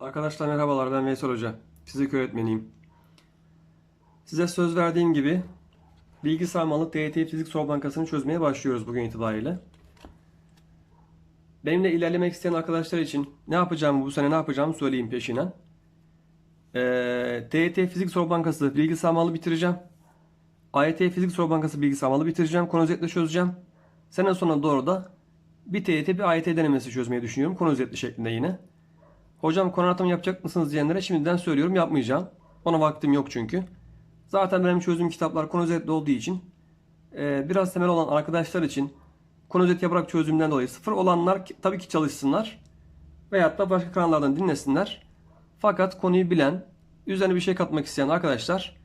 Arkadaşlar merhabalar ben Veysel Hoca. Fizik öğretmeniyim. Size söz verdiğim gibi bilgi sarmalı TYT Fizik Soru Bankası'nı çözmeye başlıyoruz bugün itibariyle. Benimle ilerlemek isteyen arkadaşlar için ne yapacağımı bu sene ne yapacağımı söyleyeyim peşinen. Ee, TYT Fizik Soru Bankası bilgi sarmalı bitireceğim. AYT Fizik Soru Bankası bilgi sarmalı bitireceğim. Konu özetle çözeceğim. Sene sonuna doğru da bir TYT bir AYT denemesi çözmeyi düşünüyorum. Konu özetli şeklinde yine. Hocam konu anlatımı yapacak mısınız diyenlere şimdiden söylüyorum yapmayacağım. Ona vaktim yok çünkü. Zaten benim çözdüğüm kitaplar konu özetli olduğu için e, biraz temel olan arkadaşlar için konu özet yaparak çözdüğümden dolayı sıfır olanlar tabii ki çalışsınlar. Veyahut da başka kanallardan dinlesinler. Fakat konuyu bilen, üzerine bir şey katmak isteyen arkadaşlar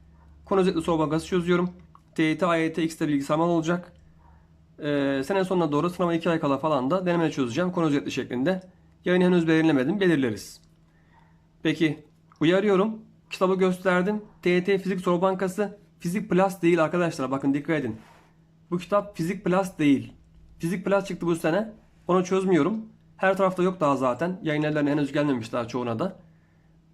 konu özetli soru bankası çözüyorum. TYT, AYT, X'te bilgi saman olacak. Ee, sene sonuna doğru sınava 2 ay kala falan da deneme çözeceğim konu özetli şeklinde. Yayını henüz belirlemedim, belirleriz. Peki, uyarıyorum. Kitabı gösterdim. TYT Fizik Soru Bankası Fizik Plus değil arkadaşlar. Bakın dikkat edin. Bu kitap Fizik Plus değil. Fizik Plus çıktı bu sene. Onu çözmüyorum. Her tarafta yok daha zaten. Yayın evlerine henüz gelmemiş daha çoğuna da.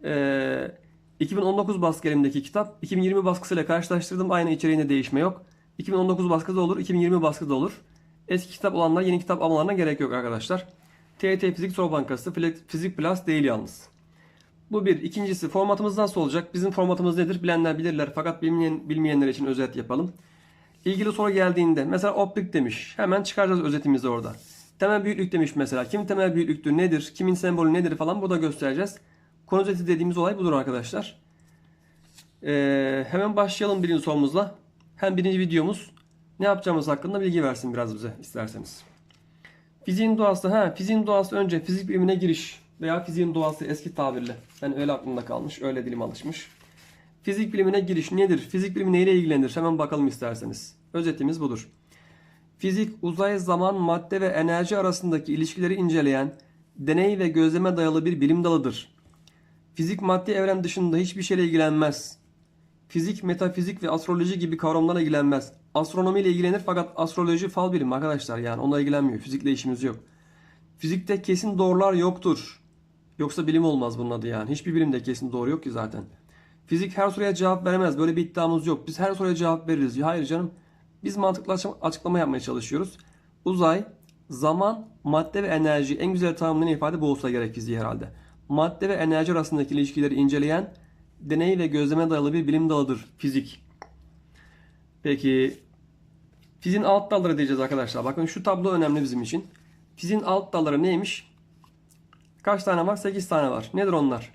Ee, 2019 baskı elimdeki kitap. 2020 baskısıyla karşılaştırdım. Aynı içeriğinde değişme yok. 2019 baskısı da olur, 2020 baskısı da olur. Eski kitap olanlar yeni kitap almalarına gerek yok arkadaşlar. TYT Fizik Soru Bankası Fizik Plus değil yalnız. Bu bir. İkincisi formatımız nasıl olacak? Bizim formatımız nedir? Bilenler bilirler fakat bilmeyen, bilmeyenler için özet yapalım. İlgili soru geldiğinde mesela optik demiş. Hemen çıkaracağız özetimizi orada. Temel büyüklük demiş mesela. Kim temel büyüklüktür nedir? Kimin sembolü nedir falan burada göstereceğiz. Konu özeti dediğimiz olay budur arkadaşlar. Ee, hemen başlayalım birinci sorumuzla. Hem birinci videomuz ne yapacağımız hakkında bilgi versin biraz bize isterseniz. Fiziğin doğası, ha fiziğin doğası önce fizik bilimine giriş veya fiziğin doğası eski tabirle. Ben öyle aklımda kalmış, öyle dilim alışmış. Fizik bilimine giriş nedir? Fizik bilimi neyle ilgilenir? Hemen bakalım isterseniz. Özetimiz budur. Fizik, uzay, zaman, madde ve enerji arasındaki ilişkileri inceleyen, deney ve gözleme dayalı bir bilim dalıdır. Fizik maddi evren dışında hiçbir şeyle ilgilenmez. Fizik, metafizik ve astroloji gibi kavramlarla ilgilenmez. Astronomiyle ilgilenir fakat astroloji fal bilimi arkadaşlar yani onunla ilgilenmiyor. Fizikle işimiz yok. Fizikte kesin doğrular yoktur. Yoksa bilim olmaz bunun adı yani. Hiçbir bilimde kesin doğru yok ki zaten. Fizik her soruya cevap veremez. Böyle bir iddiamız yok. Biz her soruya cevap veririz. Ya Hayır canım. Biz mantıklı açı- açıklama yapmaya çalışıyoruz. Uzay, zaman, madde ve enerji en güzel tanımlayan ifade bu olsa gerek fiziği herhalde. Madde ve enerji arasındaki ilişkileri inceleyen deney ve gözleme dayalı bir bilim dalıdır fizik. Peki fiziğin alt dalları diyeceğiz arkadaşlar. Bakın şu tablo önemli bizim için. Fiziğin alt dalları neymiş? Kaç tane var? 8 tane var. Nedir onlar?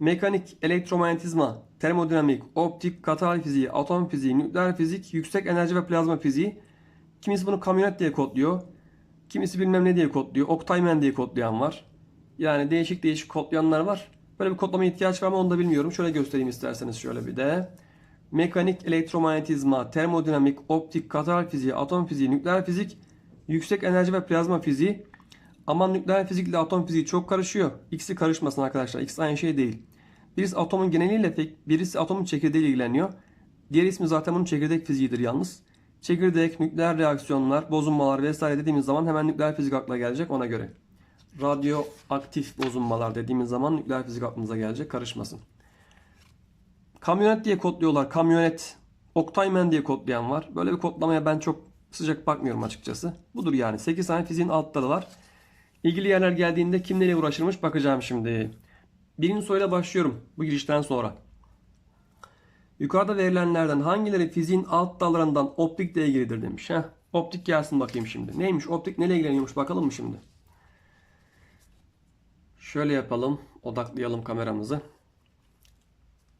Mekanik, elektromanyetizma, termodinamik, optik, katal fiziği, atom fiziği, nükleer fizik, yüksek enerji ve plazma fiziği. Kimisi bunu kamyonet diye kodluyor. Kimisi bilmem ne diye kodluyor. Oktaymen diye kodlayan var. Yani değişik değişik kodlayanlar var. Böyle bir kodlama ihtiyaç var mı onu da bilmiyorum. Şöyle göstereyim isterseniz şöyle bir de. Mekanik, elektromanyetizma, termodinamik, optik, katal fiziği, atom fiziği, nükleer fizik, yüksek enerji ve plazma fiziği. Ama nükleer fizikle atom fiziği çok karışıyor. İkisi karışmasın arkadaşlar. İkisi aynı şey değil. Birisi atomun geneliyle pek, birisi atomun çekirdeğiyle ilgileniyor. Diğer ismi zaten bunun çekirdek fiziğidir yalnız. Çekirdek, nükleer reaksiyonlar, bozulmalar vesaire dediğimiz zaman hemen nükleer fizik akla gelecek ona göre. Radyoaktif bozulmalar dediğimiz zaman nükleer fizik aklınıza gelecek karışmasın. Kamyonet diye kodluyorlar. Kamyonet. Oktaymen diye kodlayan var. Böyle bir kodlamaya ben çok sıcak bakmıyorum açıkçası. Budur yani. 8 tane fiziğin alt dalı var. İlgili yerler geldiğinde kim neyle uğraşırmış bakacağım şimdi. Birinci soruyla başlıyorum bu girişten sonra. Yukarıda verilenlerden hangileri fiziğin alt dallarından optikle ilgilidir demiş. Heh, optik gelsin bakayım şimdi. Neymiş optik neyle ilgileniyormuş bakalım mı şimdi? Şöyle yapalım. Odaklayalım kameramızı.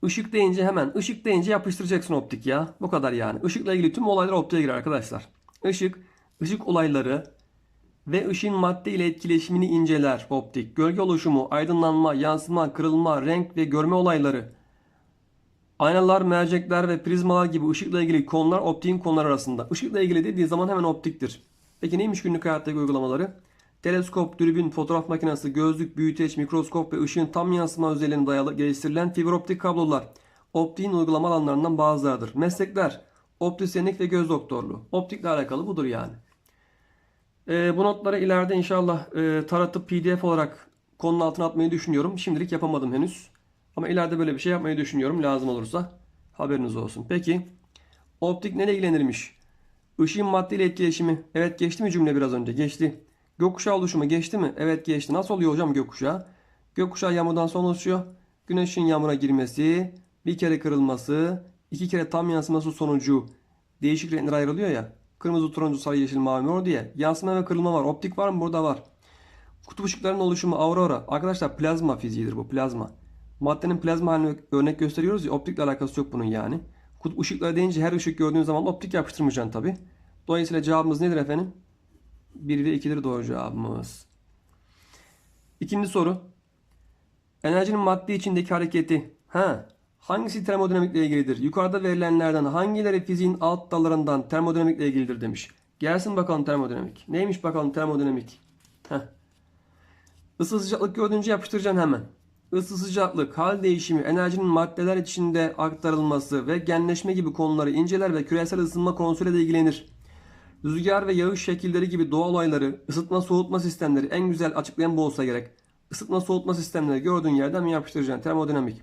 Işık deyince hemen ışık deyince yapıştıracaksın optik ya. Bu kadar yani. Işıkla ilgili tüm olaylar optiğe girer arkadaşlar. Işık, ışık olayları ve ışığın madde ile etkileşimini inceler optik. Gölge oluşumu, aydınlanma, yansıma, kırılma, renk ve görme olayları. Aynalar, mercekler ve prizmalar gibi ışıkla ilgili konular optiğin konular arasında. Işıkla ilgili dediği zaman hemen optiktir. Peki neymiş günlük hayattaki uygulamaları? Teleskop, dürbün, fotoğraf makinesi, gözlük, büyüteç, mikroskop ve ışığın tam yansıma özelliğine dayalı geliştirilen fiber optik kablolar optiğin uygulama alanlarından bazılarıdır. Meslekler, optisyenlik ve göz doktorluğu. Optikle alakalı budur yani. Ee, bu notları ileride inşallah e, taratıp pdf olarak konunun altına atmayı düşünüyorum. Şimdilik yapamadım henüz. Ama ileride böyle bir şey yapmayı düşünüyorum lazım olursa. Haberiniz olsun. Peki optik neyle ilgilenirmiş? Işığın madde ile etkileşimi. Evet geçti mi cümle biraz önce? Geçti. Gökkuşağı oluşumu geçti mi? Evet geçti. Nasıl oluyor hocam gökkuşağı? Gökkuşağı yağmurdan sonra oluşuyor. Güneşin yağmura girmesi, bir kere kırılması, iki kere tam yansıması sonucu değişik renkler ayrılıyor ya. Kırmızı, turuncu, sarı, yeşil, mavi, mor diye. Yansıma ve kırılma var. Optik var mı? Burada var. Kutup ışıklarının oluşumu aurora. Arkadaşlar plazma fiziğidir bu plazma. Maddenin plazma halini örnek gösteriyoruz ya optikle alakası yok bunun yani. Kutup ışıkları deyince her ışık gördüğün zaman optik yapıştırmayacaksın tabi. Dolayısıyla cevabımız nedir efendim? 1 ve 2'dir doğru cevabımız. İkinci soru. Enerjinin madde içindeki hareketi. Ha, hangisi termodinamikle ilgilidir? Yukarıda verilenlerden hangileri fiziğin alt dallarından termodinamikle ilgilidir demiş. Gelsin bakalım termodinamik. Neymiş bakalım termodinamik? Heh. Isı sıcaklık gördüğünce yapıştıracaksın hemen. Isı sıcaklık, hal değişimi, enerjinin maddeler içinde aktarılması ve genleşme gibi konuları inceler ve küresel ısınma konusuyla da ilgilenir. Rüzgar ve yağış şekilleri gibi doğal olayları, ısıtma soğutma sistemleri en güzel açıklayan bu olsa gerek. Isıtma soğutma sistemleri gördüğün yerden mi yapıştıracaksın? Termodinamik.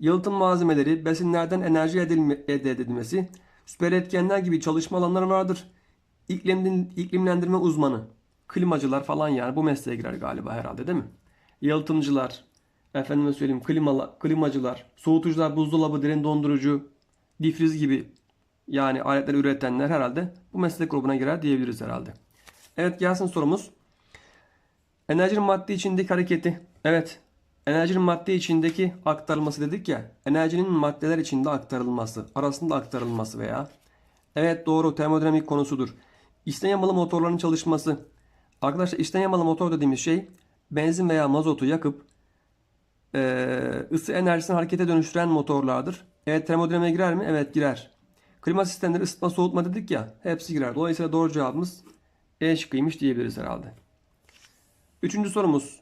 Yalıtım malzemeleri, besinlerden enerji edilme, elde edilmesi, süper etkenler gibi çalışma alanları vardır. İklim, iklimlendirme uzmanı, klimacılar falan yani bu mesleğe girer galiba herhalde değil mi? Yalıtımcılar, efendime söyleyeyim klima, klimacılar, soğutucular, buzdolabı, derin dondurucu, difriz gibi yani aletleri üretenler herhalde bu meslek grubuna girer diyebiliriz herhalde. Evet gelsin sorumuz. Enerjinin madde içindeki hareketi. Evet. Enerjinin madde içindeki aktarılması dedik ya. Enerjinin maddeler içinde aktarılması. Arasında aktarılması veya. Evet doğru termodinamik konusudur. İçten yamalı motorların çalışması. Arkadaşlar içten yamalı motor dediğimiz şey benzin veya mazotu yakıp ısı enerjisini harekete dönüştüren motorlardır. Evet termodinamiğe girer mi? Evet girer. Klima sistemleri ısıtma soğutma dedik ya. Hepsi girer. Dolayısıyla doğru cevabımız E şıkkıymış diyebiliriz herhalde. Üçüncü sorumuz.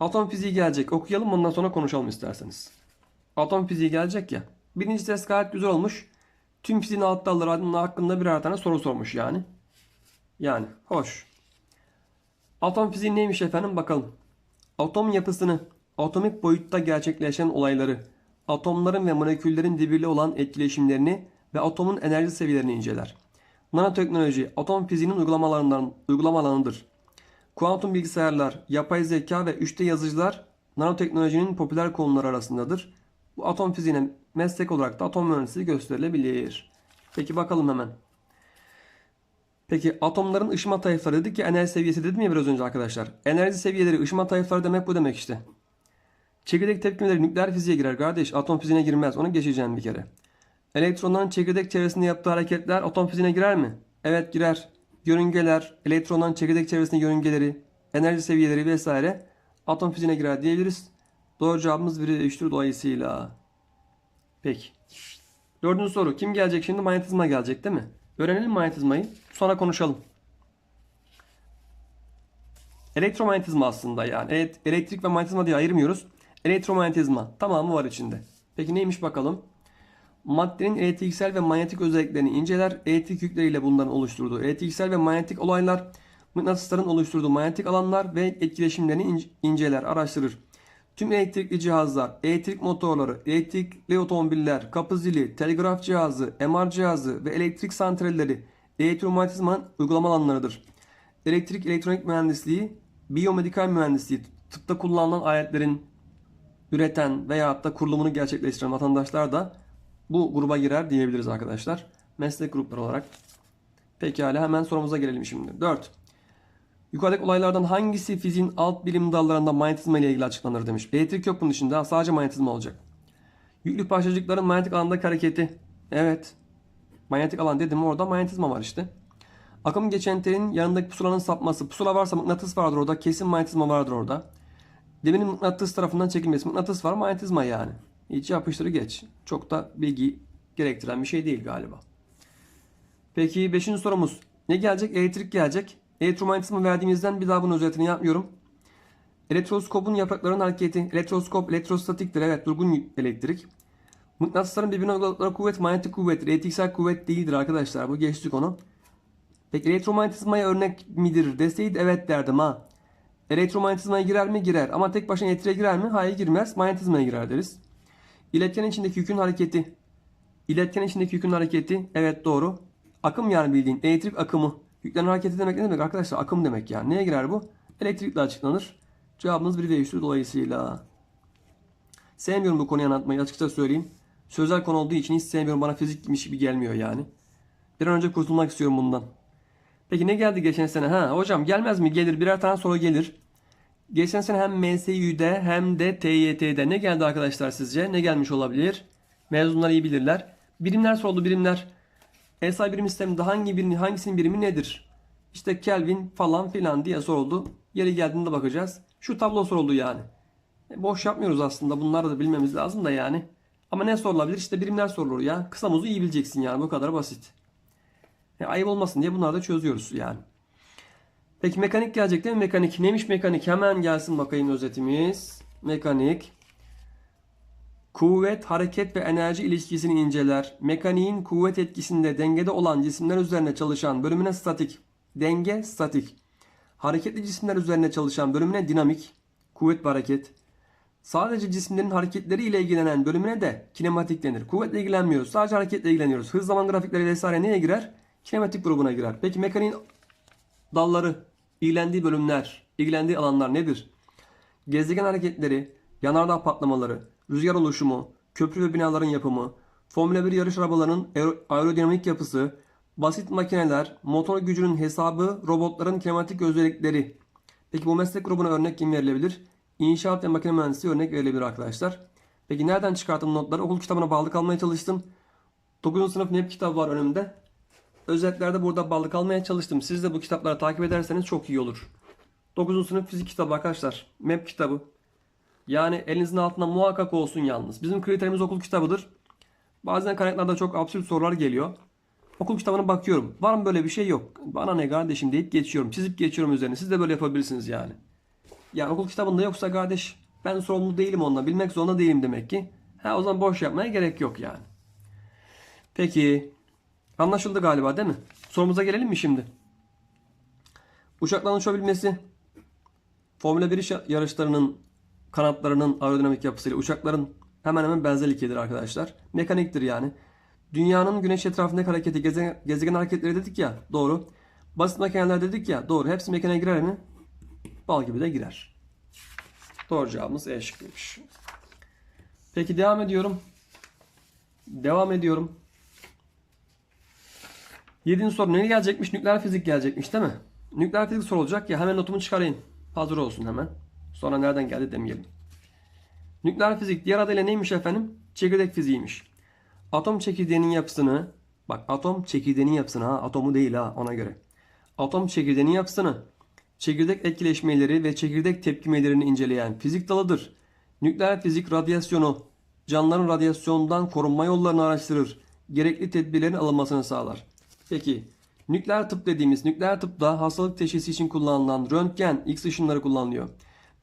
Atom fiziği gelecek. Okuyalım ondan sonra konuşalım isterseniz. Atom fiziği gelecek ya. Birinci test gayet güzel olmuş. Tüm fiziğin alt dalları hakkında birer tane soru sormuş yani. Yani hoş. Atom fiziği neymiş efendim bakalım. Atom yapısını, atomik boyutta gerçekleşen olayları, atomların ve moleküllerin birbiriyle olan etkileşimlerini ve atomun enerji seviyelerini inceler. Nanoteknoloji, atom fiziğinin uygulamalarından, uygulama alanıdır. Kuantum bilgisayarlar, yapay zeka ve 3D yazıcılar nanoteknolojinin popüler konuları arasındadır. Bu atom fiziğine meslek olarak da atom mühendisliği gösterilebilir. Peki bakalım hemen. Peki atomların ışıma tayfları dedik ya enerji seviyesi dedim ya biraz önce arkadaşlar. Enerji seviyeleri ışıma tayfları demek bu demek işte. Çekirdek tepkimeleri nükleer fiziğe girer kardeş. Atom fiziğine girmez. Onu geçeceğim bir kere. Elektronların çekirdek çevresinde yaptığı hareketler atom fiziğine girer mi? Evet girer. Yörüngeler, elektronların çekirdek çevresinde yörüngeleri, enerji seviyeleri vesaire atom fiziğine girer diyebiliriz. Doğru cevabımız 1 ile 3'tür dolayısıyla. Peki. Dördüncü soru. Kim gelecek şimdi? Manyetizma gelecek değil mi? Öğrenelim manyetizmayı. Sonra konuşalım. Elektromanyetizma aslında yani. Evet, elektrik ve manyetizma diye ayırmıyoruz. Elektromanyetizma tamamı var içinde. Peki neymiş bakalım? Maddenin elektriksel ve manyetik özelliklerini inceler. Elektrik yükleriyle bunların oluşturduğu elektriksel ve manyetik olaylar, mıknatısların oluşturduğu manyetik alanlar ve etkileşimlerini inceler, araştırır. Tüm elektrikli cihazlar, elektrik motorları, elektrikli otomobiller, kapı zili, telgraf cihazı, MR cihazı ve elektrik santralleri elektromanyetizmanın uygulama alanlarıdır. Elektrik elektronik mühendisliği, biyomedikal mühendisliği, tıpta kullanılan aletlerin üreten veya da kurulumunu gerçekleştiren vatandaşlar da bu gruba girer diyebiliriz arkadaşlar. Meslek grupları olarak. Pekala hemen sorumuza gelelim şimdi. 4. Yukarıdaki olaylardan hangisi fiziğin alt bilim dallarında manyetizma ile ilgili açıklanır demiş. Elektrik yok bunun içinde sadece manyetizma olacak. Yüklü parçacıkların manyetik alandaki hareketi. Evet. Manyetik alan dedim orada manyetizma var işte. Akım geçen telin yanındaki pusulanın sapması. Pusula varsa mıknatıs vardır orada. Kesin manyetizma vardır orada. Deminin mıknatıs tarafından çekilmesi. Mıknatıs var manyetizma yani. Hiç yapıştırı geç. Çok da bilgi gerektiren bir şey değil galiba. Peki 5. sorumuz. Ne gelecek? Elektrik gelecek. Elektromanyetizma verdiğimizden bir daha bunun özetini yapmıyorum. Elektroskopun yapraklarının hareketi. Elektroskop elektrostatiktir. Evet durgun elektrik. Mıknatısların birbirine uyguladıkları kuvvet manyetik kuvvettir. Elektriksel kuvvet değildir arkadaşlar. Bu geçtik onu. Peki elektromanyetizmaya örnek midir deseydi evet derdim ha. Elektromanyetizmaya girer mi? Girer. Ama tek başına elektriğe girer mi? Hayır girmez. Manyetizmaya girer deriz. İletkenin içindeki yükün hareketi. İletkenin içindeki yükün hareketi. Evet doğru. Akım yani bildiğin elektrik akımı. Yüklerin hareketi demek ne demek arkadaşlar? Akım demek yani. Neye girer bu? Elektrikle açıklanır. Cevabımız 1 ve 3'tür dolayısıyla. Sevmiyorum bu konuyu anlatmayı açıkça söyleyeyim. Sözel konu olduğu için hiç sevmiyorum. Bana fizikmiş gibi gelmiyor yani. Bir an önce kurtulmak istiyorum bundan. Peki ne geldi geçen sene? Ha hocam gelmez mi? Gelir. Birer tane soru gelir. Geçen sene hem MSÜ'de hem de TYT'de ne geldi arkadaşlar sizce? Ne gelmiş olabilir? Mezunlar iyi bilirler. Birimler soruldu birimler. SI birim sisteminde hangi birini, hangisinin birimi nedir? İşte Kelvin falan filan diye soruldu. Yeri geldiğinde bakacağız. Şu tablo soruldu yani. E, boş yapmıyoruz aslında. Bunları da bilmemiz lazım da yani. Ama ne sorulabilir? İşte birimler sorulur ya. Kısa muzu iyi bileceksin yani. Bu kadar basit. E, ayıp olmasın diye bunları da çözüyoruz yani. Peki mekanik gelecek değil mi? Mekanik. Neymiş mekanik? Hemen gelsin bakayım özetimiz. Mekanik. Kuvvet, hareket ve enerji ilişkisini inceler. Mekaniğin kuvvet etkisinde dengede olan cisimler üzerine çalışan bölümüne statik. Denge, statik. Hareketli cisimler üzerine çalışan bölümüne dinamik. Kuvvet ve hareket. Sadece cisimlerin hareketleri ile ilgilenen bölümüne de kinematik denir. Kuvvetle ilgilenmiyoruz. Sadece hareketle ilgileniyoruz. Hız zaman grafikleri vesaire neye girer? Kinematik grubuna girer. Peki mekaniğin dalları, ilgilendiği bölümler, ilgilendiği alanlar nedir? Gezegen hareketleri, yanardağ patlamaları, rüzgar oluşumu, köprü ve binaların yapımı, Formula 1 yarış arabalarının aero- aerodinamik yapısı, basit makineler, motor gücünün hesabı, robotların kinematik özellikleri. Peki bu meslek grubuna örnek kim verilebilir? İnşaat ve makine mühendisliği örnek verilebilir arkadaşlar. Peki nereden çıkarttım notları? Okul kitabına bağlı kalmaya çalıştım. 9. sınıf NEP kitabı var önümde. Özetlerde burada bağlı kalmaya çalıştım. Siz de bu kitapları takip ederseniz çok iyi olur. 9. sınıf fizik kitabı arkadaşlar. MEP kitabı. Yani elinizin altında muhakkak olsun yalnız. Bizim kriterimiz okul kitabıdır. Bazen kaynaklarda çok absürt sorular geliyor. Okul kitabına bakıyorum. Var mı böyle bir şey yok. Bana ne kardeşim deyip geçiyorum. Çizip geçiyorum üzerine. Siz de böyle yapabilirsiniz yani. Yani okul kitabında yoksa kardeş ben sorumlu değilim onunla. Bilmek zorunda değilim demek ki. Ha o zaman boş yapmaya gerek yok yani. Peki. Anlaşıldı galiba değil mi? Sorumuza gelelim mi şimdi? Uçakların uçabilmesi Formula 1 iş- yarışlarının kanatlarının aerodinamik yapısıyla uçakların hemen hemen benzerlikidir arkadaşlar. Mekaniktir yani. Dünyanın güneş etrafındaki hareketi, gezegen, gezegen hareketleri dedik ya, doğru. Basit makineler dedik ya, doğru. Hepsi mekaniğe girer mi? Bal gibi de girer. Doğru cevabımız E şıkkıymış. Peki devam ediyorum. Devam ediyorum. Yedinci soru ne gelecekmiş? Nükleer fizik gelecekmiş değil mi? Nükleer fizik sorulacak ya hemen notumu çıkarayım. Hazır olsun hemen. Sonra nereden geldi demeyelim. Nükleer fizik diğer adıyla neymiş efendim? Çekirdek fiziğiymiş. Atom çekirdeğinin yapısını bak atom çekirdeğinin yapısını ha atomu değil ha ona göre. Atom çekirdeğinin yapısını çekirdek etkileşmeleri ve çekirdek tepkimelerini inceleyen fizik dalıdır. Nükleer fizik radyasyonu canlıların radyasyondan korunma yollarını araştırır. Gerekli tedbirlerin alınmasını sağlar. Peki nükleer tıp dediğimiz nükleer tıpta hastalık teşhisi için kullanılan röntgen, X ışınları kullanılıyor.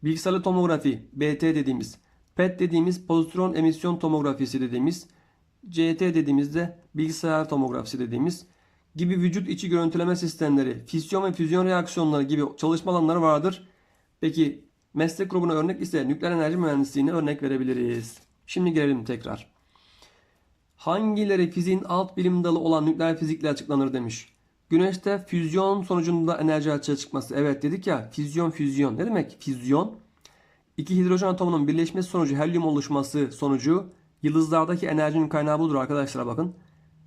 Bilgisayarlı tomografi, BT dediğimiz, PET dediğimiz pozitron emisyon tomografisi dediğimiz, CT dediğimizde bilgisayar tomografisi dediğimiz gibi vücut içi görüntüleme sistemleri, fisyon ve füzyon reaksiyonları gibi çalışma alanları vardır. Peki meslek grubuna örnek ise nükleer enerji mühendisliğine örnek verebiliriz. Şimdi gelelim tekrar. Hangileri fiziğin alt bilim dalı olan nükleer fizikle açıklanır demiş. Güneşte füzyon sonucunda enerji açığa çıkması. Evet dedik ya füzyon füzyon. Ne demek füzyon? İki hidrojen atomunun birleşmesi sonucu helyum oluşması sonucu yıldızlardaki enerjinin kaynağı budur arkadaşlar bakın.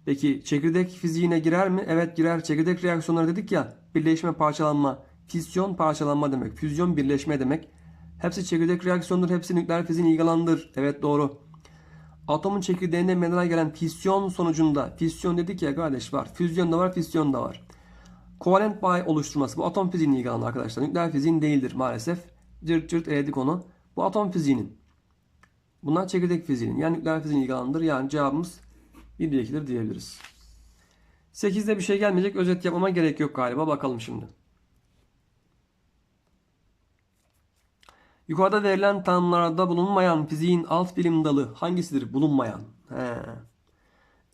Peki çekirdek fiziğine girer mi? Evet girer. Çekirdek reaksiyonları dedik ya birleşme parçalanma. Fisyon parçalanma demek. Füzyon birleşme demek. Hepsi çekirdek reaksiyondur. Hepsi nükleer fiziğin ilgi alanıdır. Evet doğru. Atomun çekirdeğinde meydana gelen fisyon sonucunda fisyon dedik ya kardeş var. Füzyon da var, fisyon da var. Kovalent bağ oluşturması bu atom fiziğinin ilgi alanı arkadaşlar. Nükleer fiziğin değildir maalesef. Cırt cırt eledik onu. Bu atom fiziğinin. Bunlar çekirdek fiziğinin. Yani nükleer fiziğin ilgi alanıdır. Yani cevabımız 1 ve 2'dir diyebiliriz. 8'de bir şey gelmeyecek. Özet yapmama gerek yok galiba. Bakalım şimdi. Yukarıda verilen tanımlarda bulunmayan fiziğin alt bilim dalı hangisidir? Bulunmayan. He.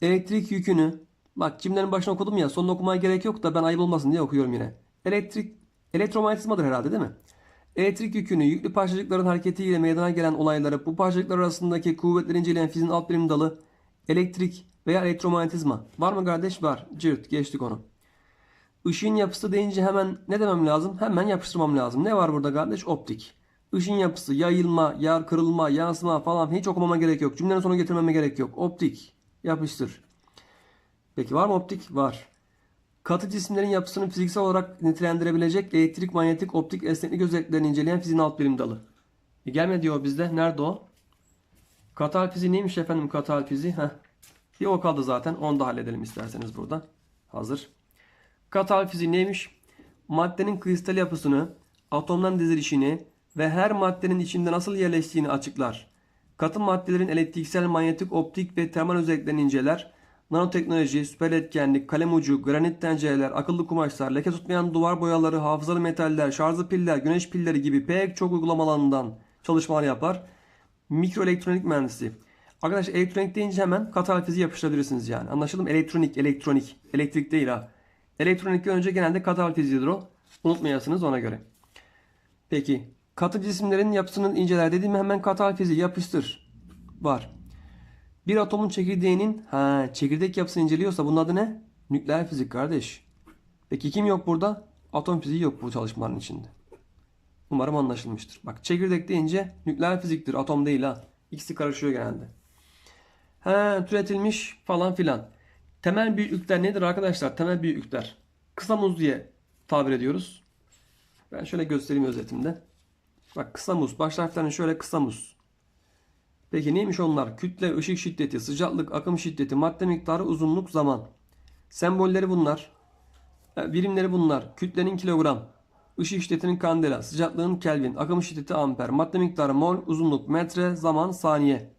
Elektrik yükünü bak cümlenin başına okudum ya sonunu okumaya gerek yok da ben ayıp olmasın diye okuyorum yine. Elektrik elektromanyetizmadır herhalde değil mi? Elektrik yükünü yüklü parçacıkların hareketiyle meydana gelen olayları bu parçacıklar arasındaki kuvvetleri inceleyen fiziğin alt birim dalı elektrik veya elektromanyetizma. Var mı kardeş? Var. Cırt geçtik onu. Işığın yapısı deyince hemen ne demem lazım? Hemen yapıştırmam lazım. Ne var burada kardeş? Optik. Işın yapısı, yayılma, yar kırılma, yansıma falan hiç okumama gerek yok. Cümlenin sonuna getirmeme gerek yok. Optik. Yapıştır. Peki var mı optik? Var. Katı cisimlerin yapısını fiziksel olarak nitelendirebilecek elektrik, manyetik, optik, esneklik özelliklerini inceleyen fiziğin alt birim dalı. E gelme diyor bizde. Nerede o? Katal fiziği neymiş efendim katal fiziği? Heh. Bir o kaldı zaten. Onu da halledelim isterseniz burada. Hazır. Katal fiziği neymiş? Maddenin kristal yapısını, atomdan dizilişini ve her maddenin içinde nasıl yerleştiğini açıklar. Katı maddelerin elektriksel, manyetik, optik ve termal özelliklerini inceler. Nanoteknoloji, süper etkenlik, kalem ucu, granit tencereler, akıllı kumaşlar, leke tutmayan duvar boyaları, hafızalı metaller, şarjlı piller, güneş pilleri gibi pek çok uygulama alanından çalışmalar yapar. Mikroelektronik mühendisi. Arkadaşlar elektronik deyince hemen katal fiziği yapıştırabilirsiniz yani. Anlaşıldı mı? Elektronik, elektronik. Elektrik değil ha. Elektronik önce genelde katal fiziğidir o. Unutmayasınız ona göre. Peki. Katı cisimlerin yapısının inceler dediğim hemen katal fiziği yapıştır. Var. Bir atomun çekirdeğinin ha çekirdek yapısını inceliyorsa bunun adı ne? Nükleer fizik kardeş. Peki kim yok burada? Atom fiziği yok bu çalışmaların içinde. Umarım anlaşılmıştır. Bak çekirdek deyince nükleer fiziktir. Atom değil ha. İkisi karışıyor genelde. He türetilmiş falan filan. Temel büyüklükler nedir arkadaşlar? Temel büyüklükler. Kısa muz diye tabir ediyoruz. Ben şöyle göstereyim özetimde. Bak kısa muz. Baş harflerini şöyle kısa muz. Peki neymiş onlar? Kütle, ışık şiddeti, sıcaklık, akım şiddeti, madde miktarı, uzunluk, zaman. Sembolleri bunlar. Birimleri bunlar. Kütlenin kilogram, ışık şiddetinin kandela, sıcaklığın kelvin, akım şiddeti amper, madde miktarı mol, uzunluk metre, zaman saniye.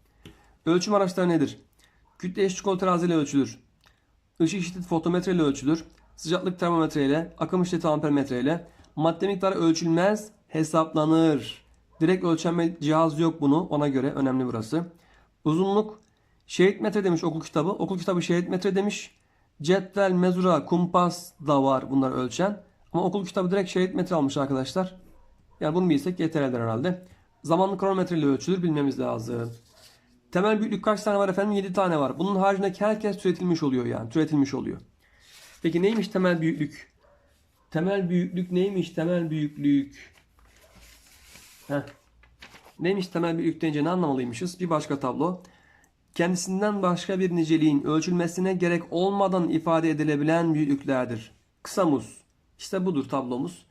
Ölçüm araçları nedir? Kütle eşit çikolata teraziyle ölçülür. Işık şiddeti fotometre ile ölçülür. Sıcaklık termometre ile, akım şiddeti ampermetre ile, madde miktarı ölçülmez, hesaplanır. Direkt ölçen cihaz yok bunu. Ona göre önemli burası. Uzunluk şerit metre demiş okul kitabı. Okul kitabı şerit metre demiş. Cetvel, mezura, kumpas da var bunlar ölçen. Ama okul kitabı direkt şerit metre almış arkadaşlar. Yani bunu bilsek yeter eder herhalde. Zamanlı kronometre ile ölçülür bilmemiz lazım. Temel büyüklük kaç tane var efendim? 7 tane var. Bunun haricindeki herkes türetilmiş oluyor yani. Türetilmiş oluyor. Peki neymiş temel büyüklük? Temel büyüklük neymiş temel büyüklük? Heh. Neymiş temel büyüklük deyince ne anlamalıymışız? Bir başka tablo. Kendisinden başka bir niceliğin ölçülmesine gerek olmadan ifade edilebilen büyüklüklerdir. Kısa muz. İşte budur tablomuz.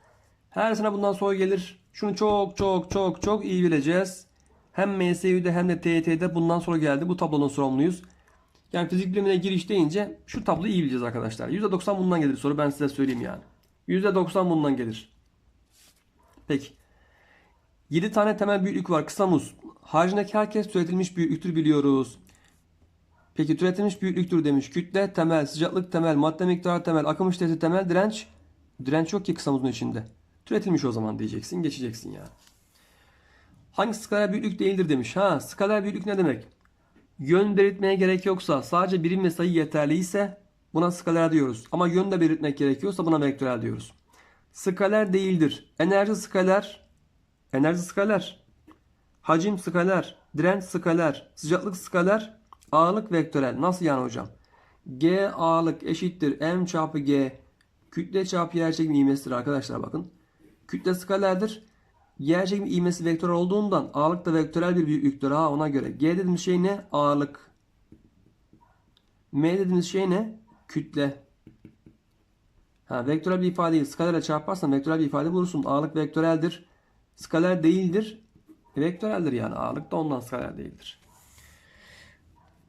Her sene bundan soru gelir. Şunu çok çok çok çok iyi bileceğiz. Hem MSU'de hem de TYT'de bundan sonra geldi. Bu tablonun sorumluyuz. Yani fizik bilimine giriş deyince şu tabloyu iyi bileceğiz arkadaşlar. %90 bundan gelir soru ben size söyleyeyim yani. %90 bundan gelir. Peki. 7 tane temel büyüklük var. Kısa muz. Haricindeki herkes türetilmiş büyüklüktür biliyoruz. Peki türetilmiş büyüklüktür demiş. Kütle temel, sıcaklık temel, madde miktarı temel, akım şiddeti temel, direnç. Direnç yok ki kısa muzun içinde. Türetilmiş o zaman diyeceksin. Geçeceksin yani. Hangi skaler büyüklük değildir demiş. Ha skaler büyüklük ne demek? Yön belirtmeye gerek yoksa sadece birim ve sayı yeterliyse buna skaler diyoruz. Ama yön de belirtmek gerekiyorsa buna vektörel diyoruz. Skaler değildir. Enerji skaler, enerji skaler, hacim skaler, direnç skaler, sıcaklık skaler, ağırlık vektörel. Nasıl yani hocam? G ağırlık eşittir m çarpı g kütle çarpı yer çekimi ivmesidir arkadaşlar bakın. Kütle skalerdir. Yer çekimi ivmesi vektör olduğundan ağırlık da vektörel bir büyüklüktür ha ona göre. G dediğimiz şey ne? Ağırlık. M dediğimiz şey ne? Kütle. Ha, vektörel bir ifade değil. Skalerle çarparsan vektörel bir ifade bulursun. Ağırlık vektöreldir. Skaler değildir. Vektöreldir yani. Ağırlık da ondan skaler değildir.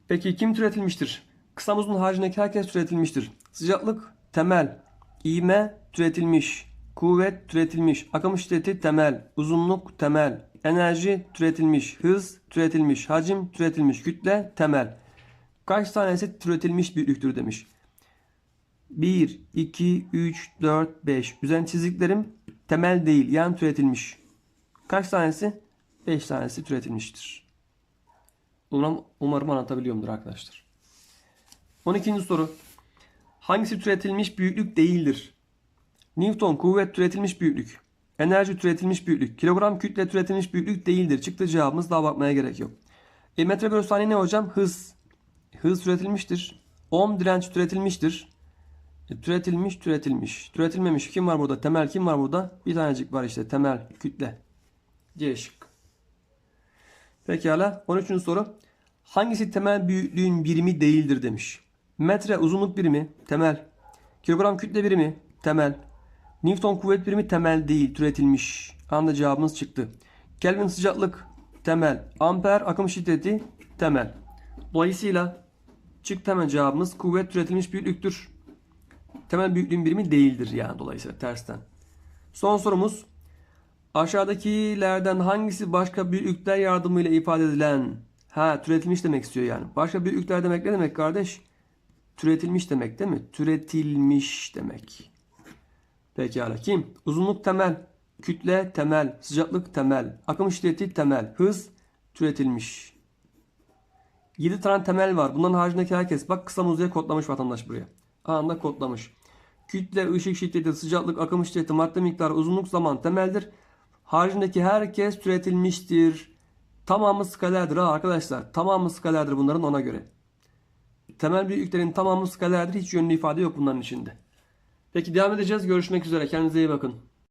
Peki kim türetilmiştir? Kısa muzun haricindeki herkes türetilmiştir. Sıcaklık temel. İğme türetilmiş. Kuvvet türetilmiş. Akım şiddeti temel. Uzunluk temel. Enerji türetilmiş. Hız türetilmiş. Hacim türetilmiş. Kütle temel. Kaç tanesi türetilmiş büyüklüktür demiş. 1, 2, 3, 4, 5. Üzen çizdiklerim temel değil. Yani türetilmiş. Kaç tanesi? 5 tanesi türetilmiştir. Umarım, umarım anlatabiliyorumdur arkadaşlar. 12. soru. Hangisi türetilmiş büyüklük değildir? Newton kuvvet türetilmiş büyüklük. Enerji türetilmiş büyüklük. Kilogram kütle türetilmiş büyüklük değildir. Çıktı cevabımız daha bakmaya gerek yok. E, metre bölü saniye ne hocam? Hız. Hız türetilmiştir. Ohm direnç türetilmiştir. E, türetilmiş, türetilmiş. Türetilmemiş. Kim var burada? Temel kim var burada? Bir tanecik var işte. Temel, kütle. C şık. Pekala. 13. soru. Hangisi temel büyüklüğün birimi değildir demiş. Metre uzunluk birimi temel. Kilogram kütle birimi temel. Newton kuvvet birimi temel değil türetilmiş. Anda cevabımız çıktı. Kelvin sıcaklık temel. Amper akım şiddeti temel. Dolayısıyla çıktı hemen cevabımız kuvvet türetilmiş büyüklüktür. Temel büyüklüğün birimi değildir yani dolayısıyla tersten. Son sorumuz. Aşağıdakilerden hangisi başka büyüklükler yardımıyla ifade edilen ha türetilmiş demek istiyor yani. Başka büyüklükler demek ne demek kardeş? Türetilmiş demek değil mi? Türetilmiş demek. Pekala kim? Uzunluk temel, kütle temel, sıcaklık temel, akım şiddeti temel, hız türetilmiş. 7 tane temel var. Bunların haricindeki herkes bak kısa uzuya kodlamış vatandaş buraya. Anında kodlamış. Kütle, ışık şiddeti, sıcaklık, akım şiddeti, madde miktarı, uzunluk, zaman temeldir. Haricindeki herkes türetilmiştir. Tamamı skalerdir ha arkadaşlar. Tamamı skalerdir bunların ona göre. Temel büyüklüklerin tamamı skalerdir. Hiç yönlü ifade yok bunların içinde. Peki devam edeceğiz. Görüşmek üzere. Kendinize iyi bakın.